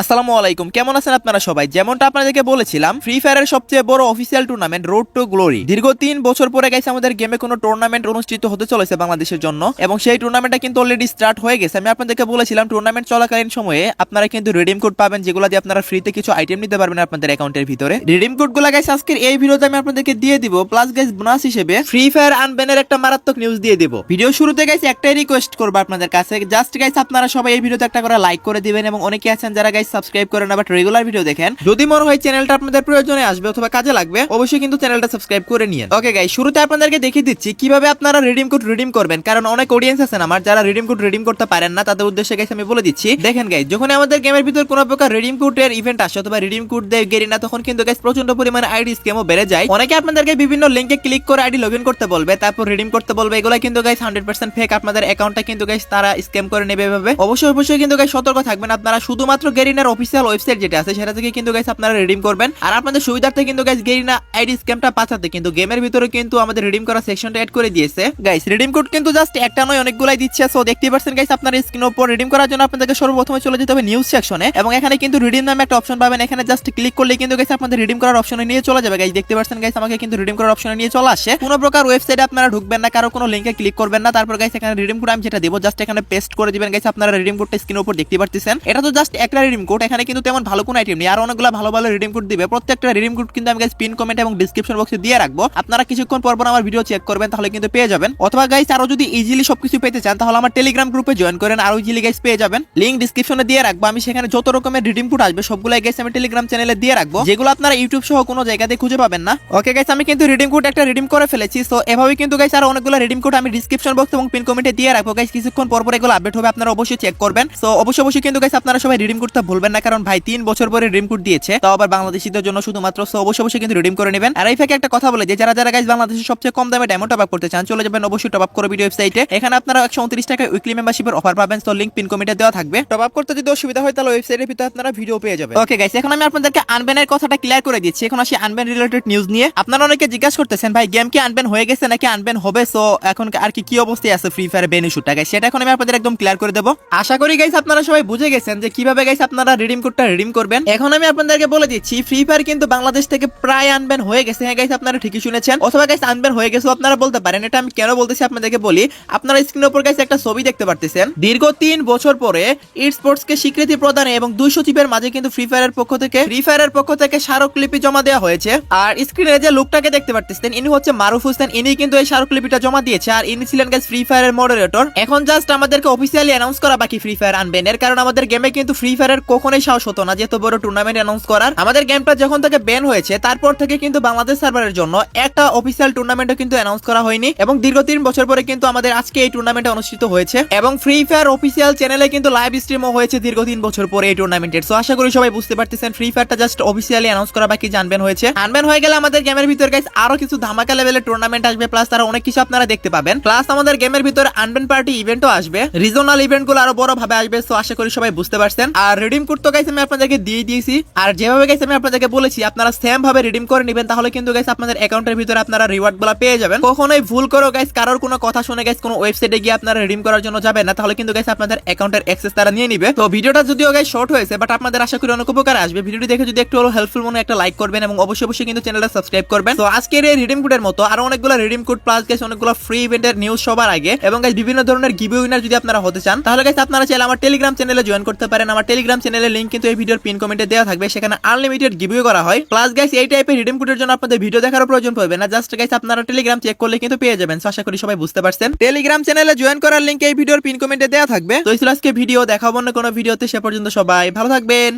আসসালামু আলাইকুম, কেমন আছেন আপনারা সবাই? যেমনটা আপনাদেরকে বলেছিলাম ফ্রি ফায়ারের সবচেয়ে বড় official tournament road to glory দীর্ঘ তিন বছর পরে গেছে আমাদের গেমে কোনো টুর্নামেন্ট অনুষ্ঠিত হতে চলেছে বাংলাদেশের জন্য, এবং সেই টুর্নামেন্টটা কিন্তু অলরেডি স্টার্ট হয়ে গেছে। আমি আপনাদেরকে বলেছিলাম টুর্নামেন্ট চলাকালীন সময়ে আপনারা কিন্তু রিডিম কোড পাবেন, যেগুলো দিয়ে আপনারা ফ্রিতে কিছু আইটেম নিতে পারবেন আপনাদের অ্যাকাউন্টের ভিতরে। রিডিম কোডগুলো গাইস আজকের এই ভিডিওতে আমি আপনাদেরকে দিয়ে দিব প্লাস গাইস বোনাস হিসেবে ফ্রি ফায়ার আনব্যানের একটা মারাত্মক নিউজ দিয়ে দিব। ভিডিও শুরুতে গাইস একটাই রিকোয়েস্ট করব আপনাদের কাছে। জাস্ট গাইস আপনারা সবাই এই ভিডিওতে একটা করে লাইক করে দিবেন, এবং অনেকে আছেন যারা গাইস সাবস্ক্রাইব করেন না বাট রেগুলার ভিডিও দেখেন। যদি মনে হয় চ্যানেলটা আপনাদের প্রয়োজনে আসবে অথবা কাজে লাগবে অবশ্যই কিন্তু চ্যানেলটা সাবস্ক্রাইব করে নিয়ে ওকে গাইস শুরুতে আপনাদেরকে দেখিয়ে দিচ্ছি কীভাবে আপনারা রিডিম কোড রিডিম করবেন কারণ অনেক অডিয়েন্স আছেন আমার যারা রিডিম কোড রিডিম করতে পারেন না তাদের উদ্দেশ্যে গাইস আমি বলে দিচ্ছি। দেখেন গাইস যখন আমাদের গেমের ভিতর কোনো প্রকার রিডিম কোডের ইভেন্ট আসে অথবা রিডিম কোড দেয় গেরিনা তখন কিন্তু গাইস প্রচণ্ড পরিমাণে আইডি স্ক্যামও বেড়ে যায়। অনেকে আপনাদেরকে বিভিন্ন লিংকে ক্লিক করে আইডি লগইন করতে বলবে তারপর রিডিম করতে বলবে এগুলো কিন্তু গাইস হান্ড্রেড পার্সেন্ট ফেক আপনাদের অ্যাকাউন্টটা কিন্তু গাইস তারা স্ক্যাম করে নেবে এভাবে। অবশ্যই অবশ্যই কিন্তু গাইস সতর্ক থাকবেন আপনারা শুধুমাত্র গেরিনার অফিসিয়াল ওয়েবসাইট যেটা আছে, সেটা থেকে কিন্তু গাইস আপনারা রিডিম করবেন। আর আপনাদের সুবিধার্থে কিন্তু গাইস গেরিনা আইডি স্ক্যামটা পাঠাতে কিন্তু গেমের ভিতরে কিন্তু আমাদের রিডিম করা সেকশনটা অ্যাড করে দিয়েছে। গাইস রিডিম কোড কিন্তু জাস্ট একটা নয়, অনেকগুলাই দিচ্ছে। সো দেখতে পাচ্ছেন গাইস আপনার স্ক্রিনের উপর রিডিম করার জন্য আপনাদেরকে সর্বপ্রথমে চলে যেতে হবে নিউজ সেকশনে এবং এখানে কিন্তু রিডিম নামে একটা অপশন পাবেন। এখানে জাস্ট ক্লিক করলে কিন্তু গাইস আপনাদের রিডিম করার অপশনে নিয়ে চলে যাবে। গাইস দেখতে পাচ্ছেন গাইস আমাকে কিন্তু রিডিম করার অপশনে নিয়ে চলে আসে। কোনো প্রকার ওয়েবসাইটে আপনারা ঢুকবেন না, কারও কোনো লিংকে ক্লিক করবেন না। তারপর গাইস এখানে রিডিম কোড আমি যেটা দেবো জাস্ট এখানে পেস্ট করে দিবেন। গাইস আপনারা রিডিম কোডটা স্ক্রিনের উপর দেখতে পাচ্ছেন এটা তো জাস্ট একটা রিডিম কোড এখানে কিন্তু তেমন ভালো কোনো আইটেম নেই। আর অনেকগুলো ভালো ভালো রিডিম কোড দিবে। প্রত্যেকটা রিডিম কোড কিন্তু আমি গাইস পিন কমেন্ট এবং ডিসক্রিপশন বক্সে দিয়ে রাখব। আপনারা কিছুক্ষণ পর পর আমার ভিডিও চেক করবেন, তাহলে কিন্তু পেয়ে যাবেন। অথবা গাইস আরও যদি ইজিলি সবকিছু পেতে চান, তাহলে আমার টেলিগ্রাম গ্রুপে জয়েন করেন, আরও ইজিলি গাইস পেয়ে যাবেন। লিংক ডিসক্রিপশনে দিয়ে রাখব। আমি সেখানে যত রকমের রিডিম কোড আসবে, সবগুলাই গাইস আমি টেলিগ্রাম চ্যানেলে দিয়ে রাখব। যেগুলো আপনারা ইউটিউব সহ কোনো জায়গাতে খুঁজে পাবেন না। ওকে গাইস আমি কিন্তু রিডিম কোড একটা রিডিম করে ফেলেছি। সো এভাবে কিন্তু গাইস আরও অনেকগুলো রিডিম কোড আমি ডিসক্রিপশন বক্স এবং পিন কমেন্টে দিয়ে রাখব। গাইস কিছুক্ষণ পর পর এগুলো আপডেট হবে, আপনারা অবশ্যই চেক করবেন। সো অবশ্যই অবশ্যই কিন্তু গাইস আপনারা সবাই রিডিম করতে ভুলবেন না, কারণ ভাই তিন বছর পরে রিডিম কোড দিয়েছে। তাও আবার বাংলাদেশিদের জন্য শুধুমাত্র অবশ্যই অবশ্যই কিন্তু রিডিম করে নেবেন। আর এই ফাঁকে একটা কথা বলে যে, যারা যারা গাইস বাংলাদেশের সবচেয়ে কম দামে ডায়মন্ড টপ আপ করতে চান, চলে যাবেন অবশ্যই টপ আপ করে ভিডিও ওয়েবসাইটে এখানে আপনারা একশো উনত্রিশ টাকা উইকলি মেম্বারশিপের অফার পাবেন, তো লিঙ্ক পিন কমেন্টে দেওয়া থাকবে। টপ আপ করতে যদি অসুবিধা হয়, তাহলে ওয়েবসাইটের ভিতরে আপনারা ভিডিও পেয়ে যাবেন। ওকে গাইস এখন আমি আপনাদেরকে আনব্যানের কথাটা ক্লিয়ার করে দিচ্ছি। এখন আসি আনব্যান রিলেটেড নিউজ নিয়ে। আপনারা অনেকে জিজ্ঞাসা করতেছেন, ভাই গেম কি আনব্যান হয়ে গেছে নাকি আনবেন হবে? সো এখন আর কি কি অবস্থায় আছে ফ্রি ফায়ার বেন ইস্যুটা গাইস সেটা এখন আমি আপনাদের একদম ক্লিয়ার করে দেবো। আশা করি গাইস আপনারা সবাই বুঝে গেছেন যে কীভাবে গাইস আপনারা রিডিম কোডটা রিডিম করবেন। এখন আমি আপনাদেরকে বলে দিচ্ছি ফ্রি ফায়ার কিন্তু বাংলাদেশ থেকে প্রায় আনব্যান হয়ে গেছে। হ্যাঁ গাইস আপনারা ঠিকই শুনেছেন। অথবা গাইস আনব্যান হয়ে গেছে আপনারা বলতে পারেন। এটা আমি কেন বলতেছি আপনাদেরকে বলি, আপনারা স্ক্রিনের উপর গাইস একটা ছবি দেখতে পারতেছেন। দীর্ঘ তিন বছর পরে ই স্পোর্টস কে স্বীকৃতি প্রদানে এবং দুই সচিবের মাঝে কিন্তু ফ্রি ফায়ারের পক্ষ থেকে ফ্রি ফায়ারের পক্ষ থেকে স্মারকলিপি জমা দেওয়া হয়েছে। আর স্ক্রিনে যে লোকটাকে দেখতে পারতেছেন, ইনি হচ্ছে মারুফ হোসেন। ইনি কিন্তু এই স্মারকলিপিটা জমা দিয়েছে। আর ইনি ছিলেন গাইস ফ্রি ফায়ারের মডারেটর এখন জাস্ট আমাদেরকে অফিসিয়ালি অ্যানাউন্স করা বাকি ফ্রি ফায়ার আনবেন এর কারণ আমাদের গেমে কিন্তু ফ্রি ফায়ারের কখনোই সাহস হতো না যে বড় টুর্নামেন্ট অ্যানাউন্স করার। আমাদের গেমটা যখন থেকে ব্যান হয়েছে, তারপর থেকে কিন্তু বাংলাদেশ সার্ভারের জন্য একটা অফিসিয়াল টুর্নামেন্টও কিন্তু অ্যানাউন্স করা হয়নি এবং দীর্ঘ তিন বছর পরে কিন্তু আমাদের আজকে এই টুর্নামেন্ট অনুষ্ঠিত হয়েছে এবং ফ্রি ফায়ার অফিসিয়াল চ্যানেলে কিন্তু লাইভ স্ট্রিমও হয়েছে দীর্ঘ তিন বছর পরে এই টুর্নামেন্টের সো আশা করি সবাই বুঝতে পারতেছেন ফ্রি ফায়ারটা জাস্ট অফিসিয়ালি অ্যানাউন্স করা বাকি জানবেন হয়েছে। আনবেন হয়ে গেলে আমাদের গেমের ভিতর গাইস আরও কিছু ধামাকা লেভেলের টুর্নামেন্ট আসবে প্লাস তারা অনেক কিছু আপনারা দেখতে পাবেন। প্লাস আমাদের গেমের ভিতরে আনবেন পার্টি ইভেন্টও আসবে। রিজনাল ইভেন্টগুলো আরও বড় ভাবে আসবে সো আশা করি সবাই বুঝতে পারছেন। আর রিডিম কোড তো গাইস আমি আপনাদেরকে দিয়ে দিয়েছি। আর যেভাবে গাইস আমি আপনাদেরকে বলেছি, আপনারা সেম ভাবে রিডিম করে নেবেন, তাহলে কিন্তু গাইস আপনাদের অ্যাকাউন্টের ভিতরে আপনারা রিওয়ার্ডগুলো পেয়ে যাবেন। কখনোই ভুল করো গাইস কারোর কোনো কথা শুনে গাইস কোনো ওয়েবসাইটে গিয়ে আপনারা রিডিম করার জন্য যাবেন না, তাহলে কিন্তু গাইস আপনাদের অ্যাকাউন্টের অ্যাক্সেস তারা নিয়ে নিবে। তো ভিডিওটা যদিও গাইস শর্ট হয়েছে বাট আপনাদের আশা করি অনেক উপকার আসবে। ভিডিওটি দেখে যদি একটু হলো হেল্পফুল মনে একটা লাইক করবেন এবং অবশ্যই অবশ্যই কিন্তু চ্যানেলটা সাবস্ক্রাইব করবেন। তো আজকের এই রিডিম কোডের মতো আরও অনেকগুলো রিডিম কোড প্লাস গাইস অনেকগুলো ফ্রি ইভেন্টের নিউজ সবার আগে এবং গাইস বিভিন্ন ধরনের গিভ উইনার যদি আপনারা হতে চান, তাহলে গাইস আপনারা চাইলে আমার টেলিগ্রাম চ্যানেলে জয়েন করতে পারেন। আমার টেলিগ্রাম চ্যানেলের লিঙ্ক কিন্তু এই ভিডিওর পিন কমেন্টে দেওয়া থাকবে। সেখানে আনলিমিটেড গিভিও করা হয়। প্লাস গাইস এই টাইপের রিডিম কোডের জন্য আপনাদের ভিডিও দেখার প্রয়োজন পড়বে না। জাস্ট গাইস আপনারা টেলিগ্রাম চেক করলে কিন্তু পেয়ে যাবেন। আশা করি সবাই বুঝতে পারছেন। টেলিগ্রাম চ্যানেলে জয়েন করার লিঙ্ক এই ভিডিওর পিন কমেন্টে দেওয়া থাকবে। তো আজকে ভিডিও দেখাবো না কোনো ভিডিওতে সে পর্যন্ত সবাই ভালো থাকবেন।